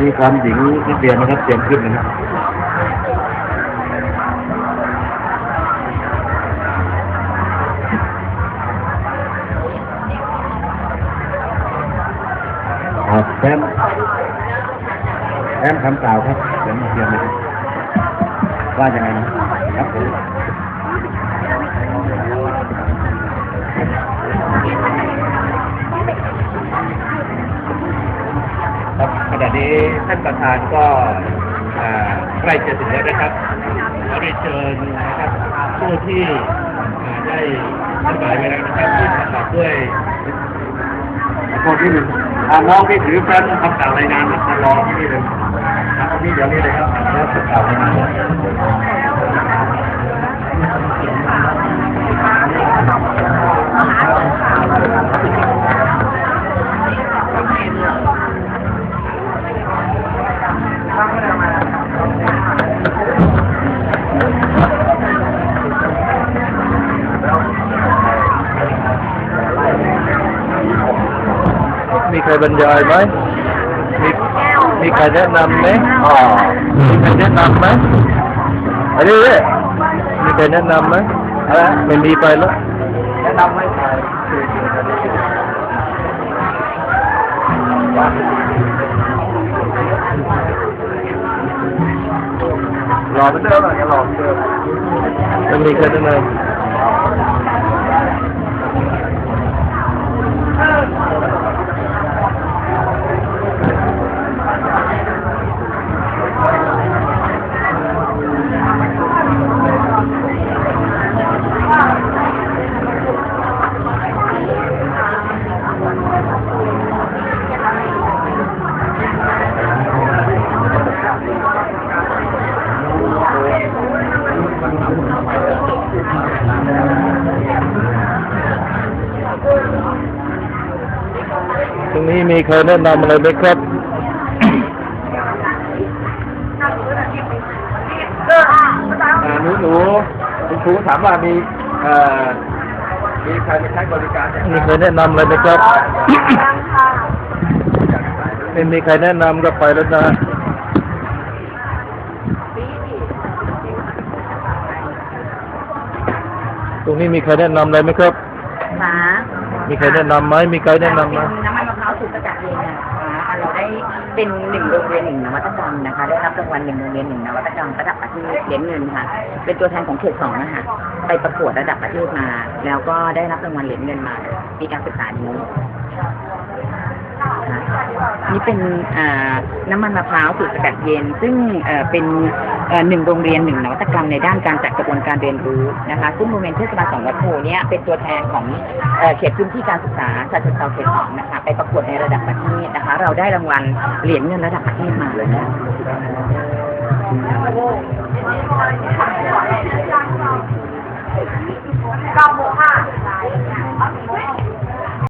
มีความหญิงนักเรียนนะครับเตรียมขึ้นนะครับครับแซมแซมคำกล่าวครับเดี๋ยวมาเตรียมนะครับว่ายังไงนะครับผม ณะนี้ท่านประธานก็ใกล้จะถึงแล้วนะครับขอได้เชิญนะครับผู้ที่ได้ท่านหมายไว้แล้วนะครับที่ประกอบด้วยคนที่หนึ่งอ่าน้องที่ถือแฟ้มคำกล่าวรายงานนะมารอที่นี่เลยครับนี่เดี๋ยวนี้เลยครับแล้วคำกล่ารายงาน มีใครบรรยายไหมมีมีใครแนะนำไหมอ๋อมีใครแนะนำไหมอันนี้เตรงนี้มีใครแนะนำอะไรไหมครับ อ่าหนูหนูคุณครูถามว่ามีเอ่อมีใครไปใช้บริการอย่างมีใครแนะนำอะไรไหมครับ ไม่มีใครแนะนำก็ไปแล้วนะตรงนี้มีใครแนะนำอะไรไหมครับค่ะมีใครแนะนำไหมมีใครแนะนำไหมเป็น เป็นหนึ่งโรงเรียนหนึ่งนวัตกรรมนะคะ ได้รับรางวัลหนึ่งโรงเรียนหนึ่งนวัตกรรมระดับประเทศเหรียญเงินค่ะ เป็นตัวแทนของเขตสองนะคะไปประกวดระดับประเทศมา แล้วก็ได้รับรางวัลเหรียญเงินมาปีการศึกษานี้นี่เป็นน้ำมันมะพร้าวสูตรสกัดเย็น ซึ่งเป็น หนึ่งโรงเรียนหนึ่งนวัตกรรมในด้านการจัดกระบวนการเรียนรู้นะคะซึ่งโรงเรียนเทศบาลสองวัดโพเนี่ยเป็นตัวแทนของเขตพื้นที่การศึกษาชาติชิงเทราเขตสองนะคะไปประกวดในระดับประเทศนะคะ เราได้รางวัลเหรียญเงินระดับประเทศมาเลยนะ